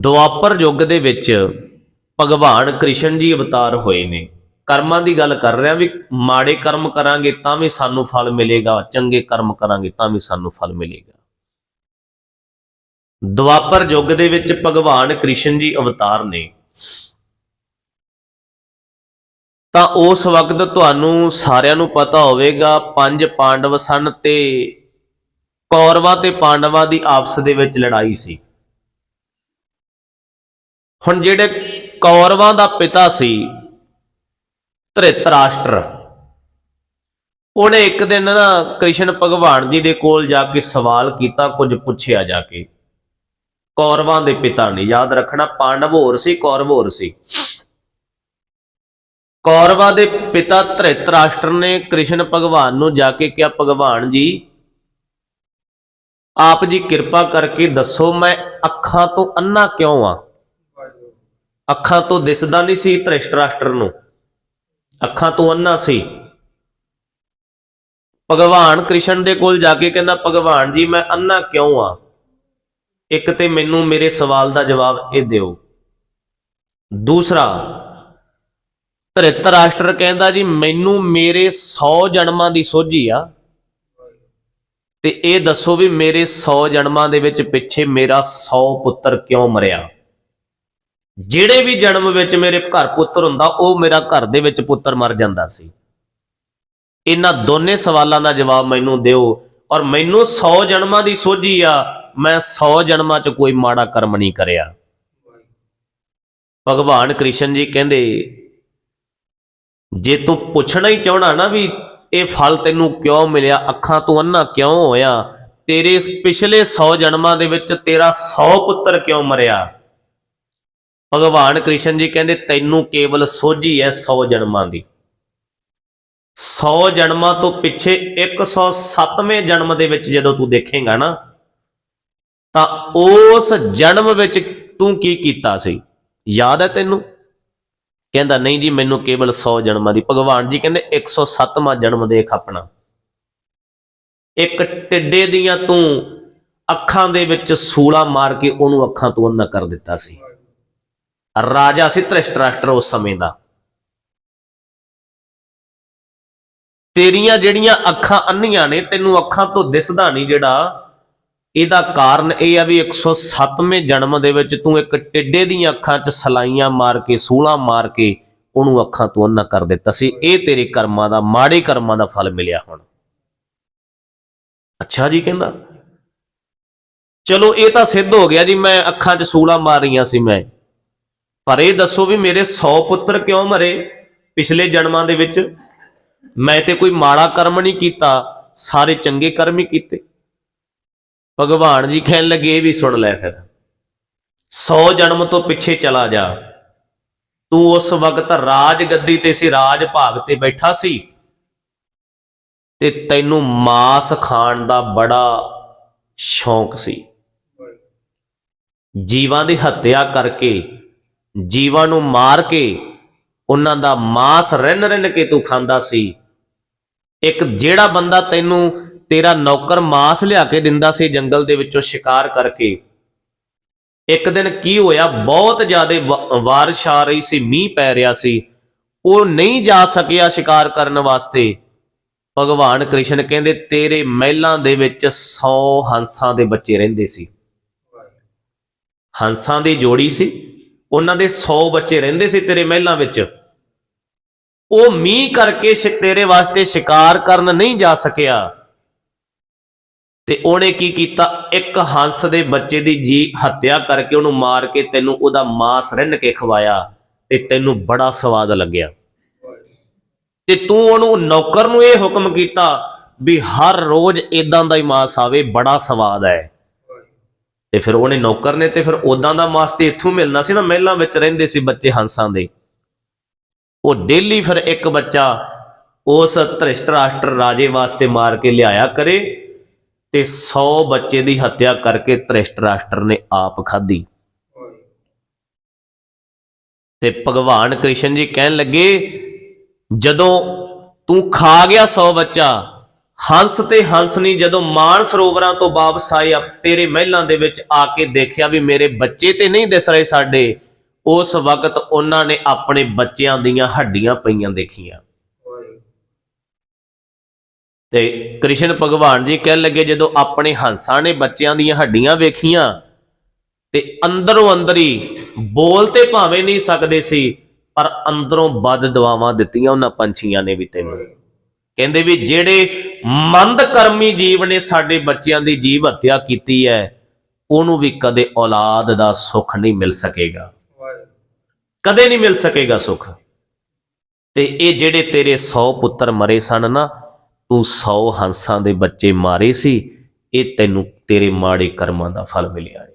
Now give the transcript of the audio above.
ਦੁਆਪਰ ਯੁੱਗ ਦੇ ਵਿੱਚ ਭਗਵਾਨ ਕ੍ਰਿਸ਼ਨ ਜੀ ਅਵਤਾਰ ਹੋਏ ਨੇ। ਕਰਮਾਂ ਦੀ ਗੱਲ ਕਰ ਰਿਹਾ ਵੀ ਮਾੜੇ ਕਰਮ ਕਰਾਂਗੇ ਤਾਂ ਵੀ ਸਾਨੂੰ ਫਲ ਮਿਲੇਗਾ, ਚੰਗੇ ਕਰਮ ਕਰਾਂਗੇ ਤਾਂ ਵੀ ਸਾਨੂੰ ਫਲ ਮਿਲੇਗਾ। ਦੁਆਪਰ ਯੁੱਗ ਦੇ ਵਿੱਚ ਭਗਵਾਨ ਕ੍ਰਿਸ਼ਨ ਜੀ ਅਵਤਾਰ ਨੇ। ਤਾਂ ਉਸ ਵਕਤ ਤੁਹਾਨੂੰ ਸਾਰਿਆਂ ਨੂੰ ਪਤਾ ਹੋਵੇਗਾ, ਪੰਜ ਪਾਂਡਵ ਸਨ ਤੇ ਕੌਰਵਾਂ ਤੇ ਪਾਂਡਵਾਂ ਦੀ ਆਪਸ ਦੇ ਵਿੱਚ ਲੜਾਈ ਸੀ। ਹੁਣ ਜਿਹੜੇ ਕੌਰਵਾਂ ਦਾ ਪਿਤਾ ਸੀ ਧ੍ਰਿਤਰਾਸ਼ਟਰ ਉਹਨੇ ਇੱਕ ਦਿਨ ਨਾ ਕ੍ਰਿਸ਼ਨ ਭਗਵਾਨ ਜੀ ਦੇ ਕੋਲ ਜਾ ਕੇ ਸਵਾਲ ਕੀਤਾ, ਕੁਝ ਪੁੱਛਿਆ ਜਾ ਕੇ। ਕੌਰਵਾਂ ਦੇ ਪਿਤਾ ਨੇ ਯਾਦ ਰੱਖਣਾ ਪਾਂਡਵ ਹੋਰ ਸੀ ਕੌਰਵ ਹੋਰ ਸੀ। ਕੌਰਵਾਂ ਦੇ ਪਿਤਾ ਧ੍ਰਿਤਰਾਸ਼ਟਰ ਨੇ ਕ੍ਰਿਸ਼ਨ ਭਗਵਾਨ ਨੂੰ ਜਾ ਕੇ ਕਿਹਾ, ਭਗਵਾਨ ਜੀ, ਆਪ ਜੀ ਕਿਰਪਾ ਕਰਕੇ ਦੱਸੋ, ਮੈਂ ਅੱਖਾਂ ਤੋਂ ਅੰਨਾ ਕਿਉਂ ਆ? ਅੱਖਾਂ ਤੋਂ ਦਿਸਦਾ ਨਹੀਂ ਸੀ ਧ੍ਰਿਸ਼ਟਰਾਸ਼ਟਰ ਨੂੰ। ਅੱਖਾਂ ਤੋਂ ਅੰਨਾ ਸੀ। ਭਗਵਾਨ ਕ੍ਰਿਸ਼ਨ ਦੇ ਕੋਲ ਜਾ ਕੇ ਕਹਿੰਦਾ, ਭਗਵਾਨ ਜੀ, ਮੈਂ ਅੰਨਾ ਕਿਉਂ ਆ? ਇੱਕ ਤੇ ਮੈਨੂੰ ਮੇਰੇ ਸਵਾਲ ਦਾ ਜਵਾਬ ਇਹ ਦਿਓ। ਦੂਸਰਾ ਧ੍ਰਿਤਰਾਸ਼ਟਰ ਕਹਿੰਦਾ ਜੀ, ਮੈਨੂੰ ਮੇਰੇ 100 ਜਨਮਾਂ ਦੀ ਸੋਝੀ ਆ। ਤੇ ਇਹ ਦੱਸੋ ਵੀ ਮੇਰੇ 100 ਜਨਮਾਂ ਦੇ ਵਿੱਚ ਪਿੱਛੇ ਮੇਰਾ 100 ਪੁੱਤਰ ਕਿਉਂ ਮਰਿਆ? ਜਿਹੜੇ ਵੀ ਜਨਮ ਵਿੱਚ ਮੇਰੇ ਘਰ ਪੁੱਤਰ ਹੁੰਦਾ, ਉਹ ਮੇਰਾ ਘਰ ਦੇ ਵਿੱਚ ਪੁੱਤਰ ਮਰ ਜਾਂਦਾ ਸੀ। ਇਹਨਾਂ ਦੋਨੇ ਸਵਾਲਾਂ ਦਾ ਜਵਾਬ ਮੈਨੂੰ ਦਿਓ ਔਰ ਮੈਨੂੰ 100 ਜਨਮਾਂ ਦੀ ਸੋਝੀ ਆ, ਮੈਂ 100 ਜਨਮਾਂ 'ਚ ਕੋਈ ਮਾੜਾ ਕਰਮ ਨਹੀਂ ਕਰਿਆ। ਭਗਵਾਨ ਕ੍ਰਿਸ਼ਨ ਜੀ ਕਹਿੰਦੇ, ਜੇ ਤੂੰ ਪੁੱਛਣਾ ਹੀ ਚਾਹਣਾ ਨਾ ਵੀ ਇਹ ਫਲ ਤੈਨੂੰ ਕਿਉਂ ਮਿਲਿਆ, ਅੱਖਾਂ ਤੋਂ ਅੰਨਾ ਕਿਉਂ ਹੋਇਆ, ਤੇਰੇ ਪਿਛਲੇ 100 ਜਨਮਾਂ ਦੇ ਵਿੱਚ ਤੇਰਾ 100 ਪੁੱਤਰ ਕਿਉਂ ਮਰਿਆ? ਭਗਵਾਨ ਕ੍ਰਿਸ਼ਨ ਜੀ ਕਹਿੰਦੇ, ਤੈਨੂੰ ਕੇਵਲ ਸੋਝੀ ਹੈ 100 ਜਨਮਾਂ ਦੀ। 100 ਜਨਮਾਂ ਤੋਂ ਪਿੱਛੇ 107ਵੇਂ ਜਨਮ ਦੇ ਵਿੱਚ ਜਦੋਂ ਤੂੰ ਦੇਖੇਗਾ ਨਾ, ਤਾਂ ਉਸ ਜਨਮ ਵਿੱਚ ਤੂੰ ਕੀ ਕੀਤਾ ਸੀ? ਯਾਦ ਹੈ ਤੈਨੂੰ? ਕਹਿੰਦਾ, ਨਹੀਂ ਜੀ, ਮੈਨੂੰ ਕੇਵਲ 100 ਜਨਮਾਂ ਦੀ। ਭਗਵਾਨ ਜੀ ਕਹਿੰਦੇ 107ਵਾਂ ਜਨਮ ਦੇਖ ਆਪਣਾ। ਇੱਕ ਟਿੱਡੇ ਦੀਆਂ ਤੂੰ ਅੱਖਾਂ ਦੇ ਵਿੱਚ ਸੂਲਾ ਮਾਰ ਕੇ ਉਹਨੂੰ ਅੱਖਾਂ ਤੋਂ ਅੰਨਾ ਕਰ ਦਿੱਤਾ ਸੀ। ਰਾਜਾ ਸੀ ਧ੍ਰਿਸ਼ਟਰਾਸ਼ਟਰ ਉਸ ਸਮੇਂ ਦਾ। ਤੇਰੀਆਂ ਜਿਹੜੀਆਂ ਅੱਖਾਂ ਅੰਨੀਆਂ ਨੇ, ਤੈਨੂੰ ਅੱਖਾਂ ਤੋਂ ਦਿਸਦਾ ਨਹੀਂ ਜਿਹੜਾ, ਇਹਦਾ ਕਾਰਨ ਇਹ ਆ ਵੀ 107ਵੇਂ ਜਨਮ ਦੇ ਵਿੱਚ ਤੂੰ ਇੱਕ ਟਿੱਡੇ ਦੀਆਂ ਅੱਖਾਂ 'ਚ ਸਲਾਈਆਂ ਮਾਰ ਕੇ, ਸੂਲਾਂ ਮਾਰ ਕੇ ਉਹਨੂੰ ਅੱਖਾਂ ਤੋਂ ਅੰਨਾ ਕਰ ਦਿੱਤਾ ਸੀ। ਇਹ ਤੇਰੇ ਕਰਮਾਂ ਦਾ, ਮਾੜੇ ਕਰਮਾਂ ਦਾ ਫਲ ਮਿਲਿਆ ਹੁਣ। ਅੱਛਾ ਜੀ ਕਹਿੰਦਾ। ਚਲੋ ਇਹ ਤਾਂ ਸਿੱਧ ਹੋ ਗਿਆ ਜੀ, ਮੈਂ ਅੱਖਾਂ 'ਚ ਸੂਲਾਂ ਮਾਰ ਰਹੀਆਂ ਸੀ ਮੈਂ। ਪਰ ਇਹ ਦੱਸੋ ਵੀ ਮੇਰੇ 100 ਪੁੱਤਰ ਕਿਉਂ ਮਰੇ ਪਿਛਲੇ ਜਨਮਾਂ ਦੇ ਵਿੱਚ? ਮੈਂ ਤੇ ਕੋਈ ਮਾੜਾ ਕਰਮ ਨਹੀਂ ਕੀਤਾ, ਸਾਰੇ ਚੰਗੇ ਕਰਮ ਹੀ ਕੀਤੇ। ਭਗਵਾਨ ਜੀ ਕਹਿਣ ਲੱਗੇ, ਇਹ ਵੀ ਸੁਣ ਲੈ ਫਿਰ। 100 ਜਨਮ ਤੋਂ ਪਿੱਛੇ ਚਲਾ ਜਾ। ਤੂੰ ਉਸ ਵਕਤ ਰਾਜ ਗੱਦੀ ਤੇ ਸੀ, ਰਾਜ ਭਾਗ ਤੇ ਬੈਠਾ ਸੀ। ਤੇ ਤੈਨੂੰ ਮਾਸ ਖਾਣ ਦਾ ਬੜਾ ਸ਼ੌਂਕ ਸੀ। ਜੀਵਾਂ ਦੀ ਹੱਤਿਆ ਕਰਕੇ ਜੀਵਾਂ ਨੂੰ ਮਾਰ ਕੇ ਉਹਨਾਂ ਦਾ ਮਾਸ ਰਿੰਨ ਰਿੰਨ ਕੇ ਤੂੰ ਖਾਂਦਾ ਸੀ। ਇੱਕ ਜਿਹੜਾ ਬੰਦਾ ਤੈਨੂੰ ਤੇਰਾ ਨੌਕਰ ਮਾਸ ਲਿਆ ਕੇ ਦਿੰਦਾ ਸੀ ਜੰਗਲ ਦੇ ਵਿੱਚੋਂ ਸ਼ਿਕਾਰ ਕਰਕੇ, ਇੱਕ ਦਿਨ ਕੀ ਹੋਇਆ, ਬਹੁਤ ਜ਼ਿਆਦਾ ਬਾਰਿਸ਼ ਆ ਰਹੀ ਸੀ, ਮੀਂਹ ਪੈ ਰਿਹਾ ਸੀ। ਉਹ ਨਹੀਂ ਜਾ ਸਕਿਆ ਸ਼ਿਕਾਰ ਕਰਨ ਵਾਸਤੇ। ਭਗਵਾਨ ਕ੍ਰਿਸ਼ਨ ਕਹਿੰਦੇ, ਤੇਰੇ ਮਹਿਲਾਂ ਦੇ ਵਿੱਚ 100 ਹੰਸਾਂ ਦੇ ਬੱਚੇ ਰਹਿੰਦੇ ਸੀ। ਹੰਸਾਂ ਦੀ ਜੋੜੀ ਸੀ। ਉਹਨਾਂ ਦੇ 100 ਬੱਚੇ ਰਹਿੰਦੇ ਸੀ ਤੇਰੇ ਮਹਿਲਾਂ ਵਿੱਚ। ਉਹ ਮੀਂਹ ਕਰਕੇ ਸ਼ਿ- ਤੇਰੇ ਵਾਸਤੇ ਸ਼ਿਕਾਰ ਕਰਨ ਨਹੀਂ ਜਾ ਸਕਿਆ। ਤੇ ਉਹਨੇ ਕੀ ਕੀਤਾ? ਇੱਕ ਹੰਸ ਦੇ ਬੱਚੇ ਦੀ ਜੀ ਹੱਤਿਆ ਕਰਕੇ ਉਹਨੂੰ ਮਾਰ ਕੇ ਤੈਨੂੰ ਉਹਦਾ ਮਾਸ ਰਿੰਨ ਕੇ ਖਵਾਇਆ ਤੇ ਤੈਨੂੰ ਬੜਾ ਸਵਾਦ ਲੱਗਿਆ। ਤੇ ਤੂੰ ਉਹਨੂੰ ਨੌਕਰ ਨੂੰ ਇਹ ਹੁਕਮ ਕੀਤਾ ਵੀ ਹਰ ਰੋਜ਼ ਇਦਾਂ ਦਾ ਹੀ ਮਾਸ ਆਵੇ, ਬੜਾ ਸਵਾਦ ਹੈ। ਤੇ ਫਿਰ ਉਹਨੇ ਨੌਕਰ ਨੇ ਤੇ ਫਿਰ ਉਦਾਂ ਦਾ ਮਾਸ ਤੇ ਇੱਥੋਂ ਮਿਲਣਾ ਸੀ ਨਾ, ਮਹਿਲਾਂ ਵਿੱਚ ਰਹਿੰਦੇ ਸੀ ਬੱਚੇ ਹੰਸਾਂ ਦੇ। ਉਹ ਡੇਲੀ ਫਿਰ ਇੱਕ ਬੱਚਾ ਉਸ ਧ੍ਰਿਸ਼ਟ ਰਾਸ਼ਟਰ ਰਾਜੇ ਵਾਸਤੇ ਮਾਰ ਕੇ ਲਿਆਇਆ ਕਰੇ ਤੇ 100 ਬੱਚੇ ਦੀ ਹੱਤਿਆ ਕਰਕੇ ਧ੍ਰਿਸ਼ਟ ਰਾਸ਼ਟਰ ਨੇ ਆਪ ਖਾਧੀ। ਤੇ ਭਗਵਾਨ ਕ੍ਰਿਸ਼ਨ ਜੀ ਕਹਿਣ ਲੱਗੇ, ਜਦੋਂ ਤੂੰ ਖਾ ਗਿਆ 100 ਬੱਚਾ ਹੰਸ ਤੇ ਹੰਸਨੀ ਜਦੋਂ ਮਾਨ ਸਰੋਵਰਾਂ ਤੋਂ ਵਾਪਸ ਆਏ ਤੇਰੇ ਮਹਿਲਾਂ ਦੇ ਵਿੱਚ ਆ ਕੇ ਦੇਖਿਆ ਵੀ ਮੇਰੇ ਬੱਚੇ ਤੇ ਨਹੀਂ ਦਿਸ ਰਹੇ ਸਾਡੇ, ਉਸ ਵਕਤ ਉਹਨਾਂ ਨੇ ਆਪਣੇ ਬੱਚਿਆਂ ਦੀਆਂ ਹੱਡੀਆਂ ਪਈਆਂ ਦੇਖੀਆਂ। ਤੇ ਕ੍ਰਿਸ਼ਨ ਭਗਵਾਨ ਜੀ ਕਹਿਣ ਲੱਗੇ, ਜਦੋਂ ਆਪਣੇ ਹੰਸਾਂ ਨੇ ਬੱਚਿਆਂ ਦੀਆਂ ਹੱਡੀਆਂ ਵੇਖੀਆਂ, ਤੇ ਅੰਦਰੋਂ ਅੰਦਰ ਹੀ ਬੋਲ ਤੇ ਭਾਵੇਂ ਨਹੀਂ ਸਕਦੇ ਸੀ, ਪਰ ਅੰਦਰੋਂ ਬਦ ਦੁਆਵਾਂ ਦਿੱਤੀਆਂ ਉਹਨਾਂ ਪੰਛੀਆਂ ਨੇ ਵੀ ਤੈਨੂੰ। ਕਹਿੰਦੇ ਵੀ ਜਿਹੜੇ ਮੰਦ ਕਰਮੀ ਜੀਵ ਨੇ ਸਾਡੇ ਬੱਚਿਆਂ ਦੀ ਜੀਵ ਹੱਤਿਆ ਕੀਤੀ ਹੈ, ਉਹਨੂੰ ਵੀ ਕਦੇ ਔਲਾਦ ਦਾ ਸੁੱਖ ਨਹੀਂ ਮਿਲ ਸਕੇਗਾ। ਕਦੇ ਨਹੀਂ ਮਿਲ ਸਕੇਗਾ ਸੁੱਖ। ਤੇ ਇਹ ਜਿਹੜੇ ਤੇਰੇ 100 ਪੁੱਤਰ ਮਰੇ ਸਨ ਨਾ, ਤੂੰ 100 ਹੰਸਾਂ ਦੇ ਬੱਚੇ ਮਾਰੇ ਸੀ, ਇਹ ਤੈਨੂੰ ਤੇਰੇ ਮਾੜੇ ਕਰਮਾਂ ਦਾ ਫਲ ਮਿਲਿਆ ਹੈ